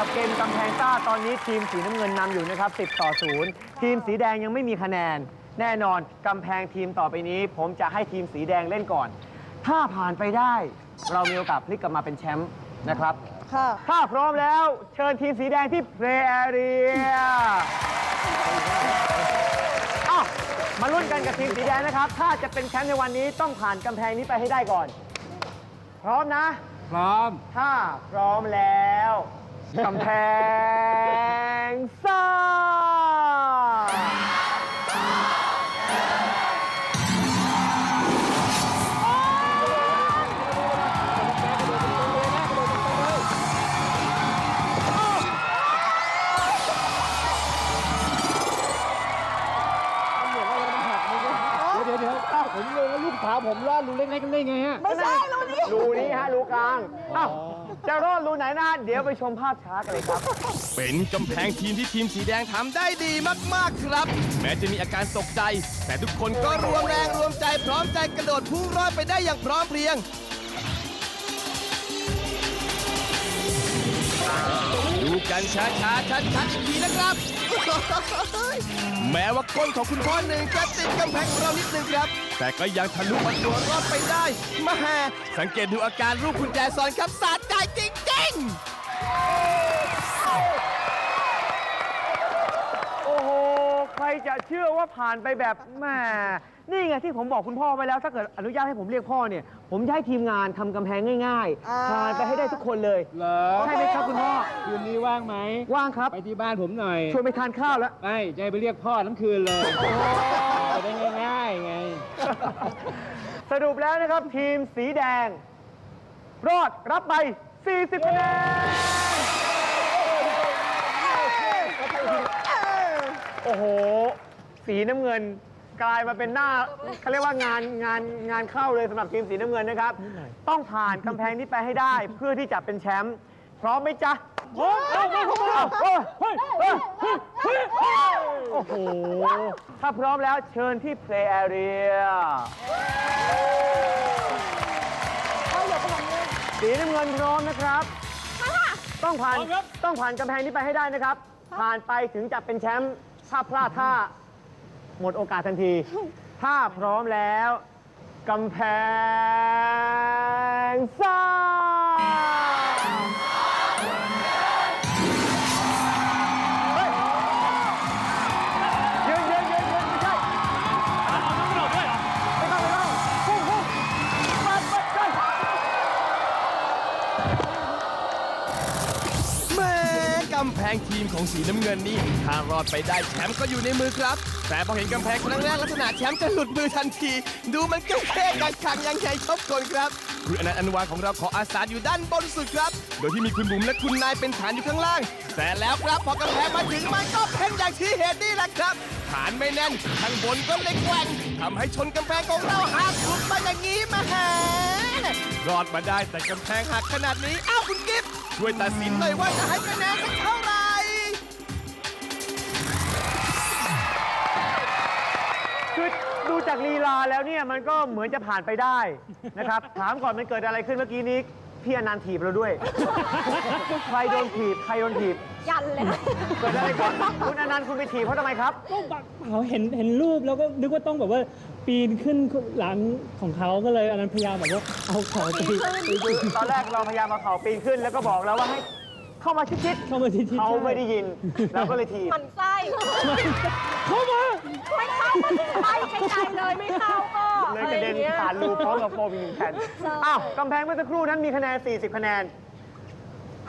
กับเกมกำแพงซ่าตอนนี้ทีมสีน้ำเงินนำอยู่นะครับ10ต่อ0ทีมสีแดงยังไม่มีคะแนน แน่นอนกำแพงทีมต่อไปนี้ ผมจะให้ทีมสีแดงเล่นก่อน ถ้าผ่านไปได้ เรามีโอกาสพลิกกลับมาเป็นแชมป์นะครับ ค่ะ ถ้าพร้อมแล้วเชิญทีมสีแดงที่เพลย์แอเรียอ้าวมาลุ้นกันกับทีมสีแดงนะครับ ถ้าจะเป็นแชมป์ในวันนี้ต้องผ่านกำแพงนี้ไปให้ได้ก่อน พร้อมนะ พร้อม ถ้าพร้อมแล้ว กำแพงซ่าเดี๋ยวเดี๋ยวผมงงว่าลูกสาวผมรอดรูเล็กๆกันได้ไงฮะ ไม่ใช่ รูนี้ฮะรูกลางอ้าวจะรอดรูไหนนะฮะเดี๋ยวไปชมภาพช้ากันเลยครับ เป็นกำแพงทีมที่ทีมสีแดงทำได้ดีมากๆครับ แม้จะมีอาการตกใจ แต่ทุกคนก็รวมแรงรวมใจพร้อมใจกระโดดพุ่งรอดไปได้อย่างพร้อมเพรียงดูกันช้าๆชัดๆอีกทีนะครับ แม้ว่าก้นของคุณพ่อหนึ่งจะติดกำแพงเรานิดนึงครับ แต่ก็ยังทะลุประตูรอดไปได้มาแฮสังเกตดูอาการลูกคุณแจซอนครับสาดใจจริงๆโอ้โห ใครจะเชื่อว่าผ่านไปแบบแหมนี่ไงที่ผมบอกคุณพ่อไว้แล้ว ถ้าเกิดอนุญาตให้ผมเรียกพ่อเนี่ย ผมจะให้ทีมงานทำกำแพงง่ายอ่า ๆผ่านไปให้ได้ทุกคนเลยเหรอใช่ไหมครับคุณพ่อ คืนนี้ว่างไหมว่างครับ ไปที่บ้านผมหน่อย ชวนไปทานข้าวแล้ว ไม่จะให้ไปเรียกพ่อทั้งคืนเลยจะได้ง่ายๆไง สรุปแล้วนะครับทีมสีแดง รอดรับไป 40คะแนน โอ้โห สีน้ำเงินกลายมาเป็นหน้าเขาเรียกว่างานงานงานเข้าเลยสำหรับทีมสีน้ำเงินนะครับ ต้องผ่านกำแพงนี้ไปให้ได้เพื่อที่จะเป็นแชมป์พร้อมไหมจ๊ะ พร้อมเอามาเข้ามาเฮ้ยเฮ้ยเฮ้ยเฮ้ยเฮ้ยโอ้โห ถ้าพร้อมแล้วเชิญที่ play area สีน้ำเงินพร้อมนะครับต้องผ่านต้องผ่านกำแพงนี้ไปให้ได้นะครับ ผ่านไปถึงจะเป็นแชมป์ถ้าพลาดท่า หมดโอกาสทันที ถ้าพร้อมแล้วกำแพงซ่าำแพงทีมของสีน้ำเงินนี่ถ้ารอดไปได้แชมป์ก็อยู่ในมือครับ แต่พอเห็นกำแพงครั้งแรกลักษณะแชมป์จะหลุดมือทันที ดูมันก็เท่กังขังยังไงชอบคนครับคุณอนันต์อนุวาของเราขออาสาอยู่ด้านบนสุดครับ โดยที่มีคุณบุ๋มและคุณนายเป็นฐานอยู่ข้างล่าง แต่แล้วครับพอกำแพงมาถึงมันก็เป็นอย่างที่เห็นนี่แหละครับ ฐานไม่แน่นข้างบนก็เล็กแกว่งทำให้ชนกำแพงของเราหักหลุดมาอย่างนี้มาแห รอดมาได้แต่กำแพงหักขนาดนี้ อ้าวคุณกิฟต์ช่วยตัดสินหน่อยว่าจะให้คะแนนสักเท่าไหร่คือดูจากลีลาแล้วเนี่ยมันก็เหมือนจะผ่านไปได้นะครับ ถามก่อนมันเกิดอะไรขึ้นเมื่อกี้นี้ พี่อนันต์ถีบเราด้วย ใครโดนถีบใครโดนถีบยันเลยเกิดอะไรขึ้นคุณอนันต์คุณไปถีบเขาทำไมครับก็แบบเขาเห็นเห็นรูปแล้วก็นึกว่าต้องแบบว่าปีนขึ้นหลังของเขาก็เลยอันนั้นพยายามแบบว่าเอาเขาไปคือตอนแรกเราพยายามมาเขาปีนขึ้น แล้วก็บอกแล้วว่าให้เข้ามาชิดเข้ามาที่ๆที่เขาไม่ได้ยินเราก็เลยถีบ มันไส้เข้ามา ไม่เข้าไปไกลๆเลยไม่เข้าก็ เลยกระเด็นผ่านรูพร้อมกับโฟมอีกหนึ่งแผ่นอ้าวกำแพงเมื่อสักครู่นั้นมีคะแนน 40 คะแนน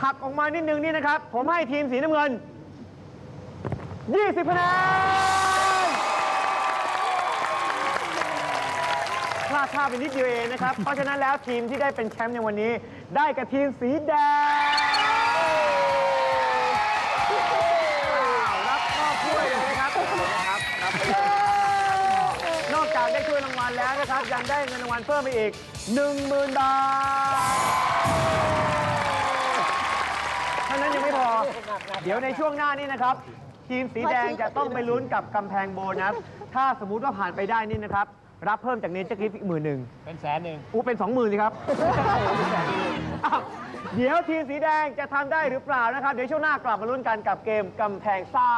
หักออกมานิดนึงนี่นะครับ ผมให้ทีมสีน้ำเงิน 20 คะแนนพลาดท่าไปนิดเดียวเองนะครับ เพราะฉะนั้นแล้วทีมที่ได้เป็นแชมป์ในวันนี้ ได้กับทีมสีแดง แล้วนะครับยังได้เงินรางวัลเพิ่มไปอีก 10,000 บาทเท่านั้นยังไม่พอ เดี๋ยวในช่วงหน้านี้นะครับ ทีมสีแดงจะต้องไปลุ้นกับกำแพงโบนัส ถ้าสมมุติว่าผ่านไปได้นี่นะครับ รับเพิ่มจากเนเจอร์กิฟต์อีกหมื่นหนึ่งเป็นแสนหนึ่งอู้เป็นสองหมื่นสิครับอ้าวเดี๋ยวทีมสีแดงจะทำได้หรือเปล่านะครับ เดี๋ยวช่วงหน้ากลับมาลุ้นกันกับเกมกำแพงซ่า